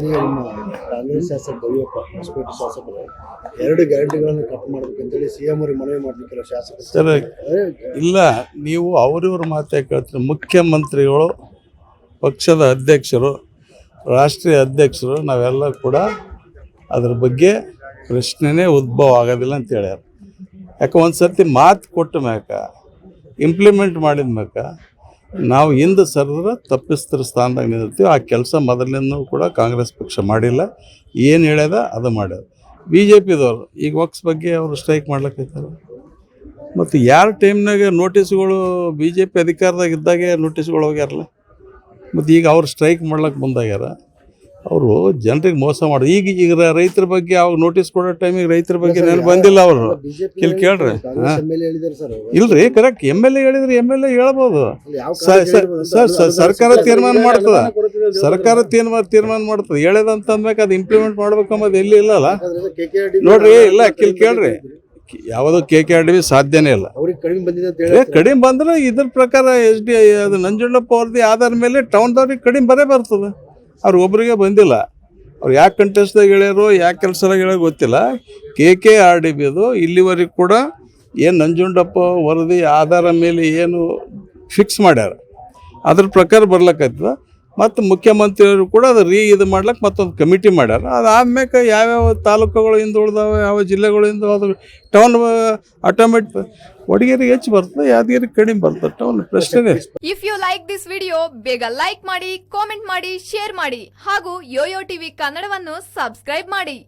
ಸರಿ ಕಾಂಗ್ರೆಸ್ ಶಾಸಕ ಗವಿಯಪ್ಪ ಹೊಸಪೇಟೆ ಶಾಸಕರು ಎರಡು ಗ್ಯಾರಂಟಿಗಳನ್ನು ಕಟ್ ಮಾಡ್ಬೇಕಂತೇಳಿ ಸಿ ಎಂ ಅವ್ರಿಗೆ ಮನವಿ ಮಾಡಬೇಕಲ್ಲ ಶಾಸಕರು ಸರ್. ಇಲ್ಲ, ನೀವು ಅವರಿವ್ರ ಮಾತೇ ಕೇಳ್ತೀರಿ. ಮುಖ್ಯಮಂತ್ರಿಗಳು, ಪಕ್ಷದ ಅಧ್ಯಕ್ಷರು, ರಾಷ್ಟ್ರೀಯ ಅಧ್ಯಕ್ಷರು, ನಾವೆಲ್ಲ ಕೂಡ ಅದ್ರ ಬಗ್ಗೆ ಪ್ರಶ್ನೆನೇ ಉದ್ಭವ ಆಗೋದಿಲ್ಲ ಅಂತ ಹೇಳ್ಯಾರ. ಯಾಕೆ ಒಂದು ಸರ್ತಿ ಮಾತು ಕೊಟ್ಟ ಮ್ಯಾಕ ಇಂಪ್ಲಿಮೆಂಟ್ ಮಾಡಿದ ಮ್ಯಾಕ ನಾವು ಹಿಂದೆ ಸರಿದ್ರೆ ತಪ್ಪಿಸ್ತರ ಸ್ಥಾನದಾಗ ನಿಂತಿರ್ತೀವಿ. ಆ ಕೆಲಸ ಮೊದಲಿಂದ ಕೂಡ ಕಾಂಗ್ರೆಸ್ ಪಕ್ಷ ಮಾಡಿಲ್ಲ. ಏನು ಹೇಳ್ಯದ ಅದು ಮಾಡ್ಯದ ಬಿ ಜೆ ಪಿದವರು ಈಗ ವಕ್ಸ್ ಬಗ್ಗೆ ಅವರು ಸ್ಟ್ರೈಕ್ ಮಾಡ್ಲಿಕ್ಕೈತಾರೆ ಮತ್ತು ಯಾರ ಟೈಮ್ನಾಗೆ ನೋಟಿಸ್ಗಳು ಬಿ ಜೆ ಪಿ ಅಧಿಕಾರದಾಗ ಇದ್ದಾಗೆ ನೋಟಿಸ್ಗಳು ಹೋಗ್ಯಾರಲ್ಲ. ಮತ್ತು ಈಗ ಅವ್ರು ಸ್ಟ್ರೈಕ್ ಮಾಡ್ಲಕ್ಕೆ ಬಂದಾಗ್ಯಾರ ಅವರು ಜನರಿಗೆ ಮೋಸ ಮಾಡಿ. ಈಗ ಈಗ ರೈತರ ಬಗ್ಗೆ ಅವಾಗ ನೋಟಿಸ್ ಕೊಡೋ ಟೈಮಿಗೆ ರೈತರ ಬಗ್ಗೆ ನೆನಪು ಬಂದಿಲ್ಲ ಅವರು. ಇಲ್ಲಿ ಕೇಳ್ರಿ. ಇಲ್ರಿ ಕರೆಕ್ಟ್ ಎಂ ಎಲ್ ಎ ಹೇಳಿದ್ರೆ ಎಂ ಎಲ್ ಎ ಹೇಳ್ಬೋದು. ಸರ್, ಸರ್, ಸರ್ಕಾರ ತೀರ್ಮಾನ ಮಾಡ್ತದ. ಸರ್ಕಾರ ತೀರ್ಮಾನ ತೀರ್ಮಾನ ಮಾಡ್ತದೆ. ಹೇಳದಂತ ಅಂದ್ಮೇಲೆ ಅದು ಇಂಪ್ಲಿಮೆಂಟ್ ಮಾಡ್ಬೇಕಂಬದು ಎಲ್ಲಿ ಇಲ್ಲಲ್ಲ ನೋಡ್ರಿ ಇಲ್ಲ ಕಿಲ್ ಕೇಳ್ರಿ. ಯಾವುದು ಕೆ ಕೆ ಆರ್ ಡಿ ಸಾಧ್ಯನೇ ಇಲ್ಲ. ಕಡಿಮೆ ಬಂದ್ರೆ ಇದ್ರ ಪ್ರಕಾರ ಎಸ್ ಡಿ ಅದು ನಂಜುಂಡಪ್ಪ ಅವ್ರದ್ದು ಆಧಾರ ಮೇಲೆ ಟೌನ್ದವ್ರಿಗೆ ಕಡಿಮೆ ಬರೇ ಬರ್ತದೆ. ಅವ್ರು ಒಬ್ಬರಿಗೆ ಬಂದಿಲ್ಲ. ಅವ್ರು ಯಾಕೆ ಕಂಟೆಸ್ಟ್ದಾಗ ಹೇಳ್ಯಾರೋ, ಯಾಕೆ ಕೆಲಸದಾಗ ಹೇಳ್ಯಾರೋ ಗೊತ್ತಿಲ್ಲ. ಕೆ ಕೆ ಆರ್ ಡಿ ಬಿದು ಇಲ್ಲಿವರೆಗೂ ಕೂಡ ಏನು ನಂಜುಂಡಪ್ಪ ವರದಿ, ಆಧಾರ ಮೇಲೆ ಏನು ಫಿಕ್ಸ್ ಮಾಡ್ಯಾರ. ಅದ್ರ ಪ್ರಕಾರ ಬರ್ಲಕ್ಕೈತದ ಮತ್ತು ಮುಖ್ಯಮಂತ್ರಿಯವರು ಕೂಡ ಅದು ರೀ ಇದು ಮಾಡ್ಲಿಕ್ಕೆ ಮತ್ತೊಂದು ಕಮಿಟಿ ಮಾಡ್ಯಾರ. ಅದಾದ್ಮೇಲೆ ಯಾವ್ಯಾವ ತಾಲೂಕುಗಳು ಹಿಂದೆ ಉಳ್ದಾವೆ, ಯಾವ ಜಿಲ್ಲೆಗಳು ಹಿಂದೆ ಹೋದ್ರೆ ಟೌನ್ ಆಟೋಮೆಟ್ ಒಡಗೇರಿ ಹೆಚ್ಚು ಬರ್ತದೆ, ಯಾದಗಿರಿ ಕಡಿಮೆ ಬರ್ತದೆ ಟೌನ್ ಪ್ರಶ್ನೆ if you like this video ಬೇಗ ಲೈಕ್ ಮಾಡಿ ಕಾಮೆಂಟ್ ಮಾಡಿ ಶೇರ್ ಮಾಡಿ ಹಾಗೂ ಯೋಯೋ ಟಿವಿ ಕನ್ನಡವನ್ನು ಸಬ್ಸ್ಕ್ರೈಬ್ ಮಾಡಿ.